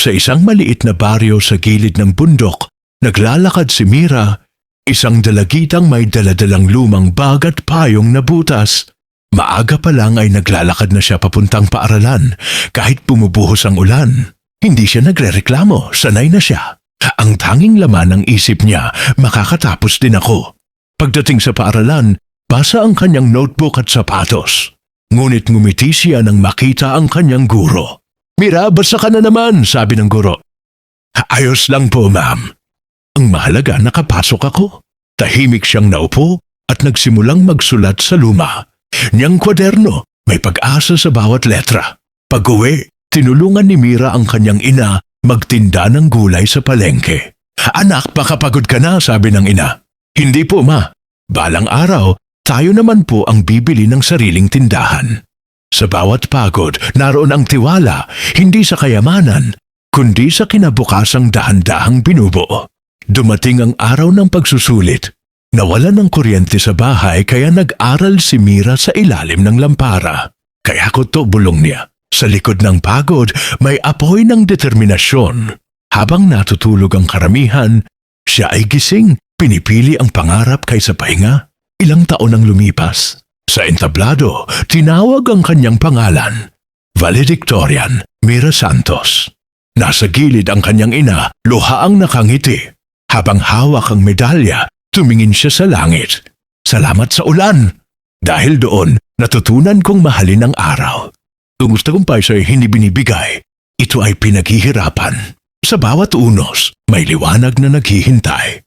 Sa isang maliit na baryo sa gilid ng bundok, naglalakad si Mira, isang dalagitang may daladalang lumang bag at payong na butas. Maaga pa lang ay naglalakad na siya papuntang paaralan kahit bumubuhos ang ulan. Hindi siya nagrereklamo, sanay na siya. Ang tanging laman ng isip niya, makakatapos din ako. Pagdating sa paaralan, basa ang kanyang notebook at sapatos. Ngunit ngumiti siya nang makita ang kanyang guro. Mira, basa ka na naman, sabi ng guro. Ayos lang po, ma'am. Ang mahalaga, nakapasok ako. Tahimik siyang naupo at nagsimulang magsulat sa luma. Niyang kwaderno, may pag-asa sa bawat letra. Pag-uwi, tinulungan ni Mira ang kanyang ina magtinda ng gulay sa palengke. Anak, pakapagod ka na, sabi ng ina. Hindi po, ma. Balang araw, tayo naman po ang bibili ng sariling tindahan. Sa bawat pagod, naroon ang tiwala, hindi sa kayamanan, kundi sa kinabukasang dahan-dahang binubuo. Dumating ang araw ng pagsusulit. Nawala ng kuryente sa bahay kaya nag-aral si Mira sa ilalim ng lampara. Kaya ko to bulong niya. Sa likod ng pagod, may apoy ng determinasyon. Habang natutulog ang karamihan, siya ay gising, pinipili ang pangarap kaysa pahinga. Ilang taon ang lumipas. Sa entablado, tinawag ang kanyang pangalan. Valedictorian, Mira Santos. Nasa gilid ang kanyang ina, luhaang nakangiti. Habang hawak ang medalya, tumingin siya sa langit. Salamat sa ulan! Dahil doon, natutunan kong mahalin ang araw. Kung gusto kong paisa ay hindi binibigay, ito ay pinaghihirapan. Sa bawat unos, may liwanag na naghihintay.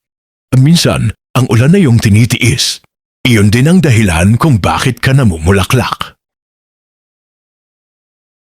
Minsan, ang ulan na yung tinitiis. Iyon din ang dahilan kung bakit ka namumulaklak.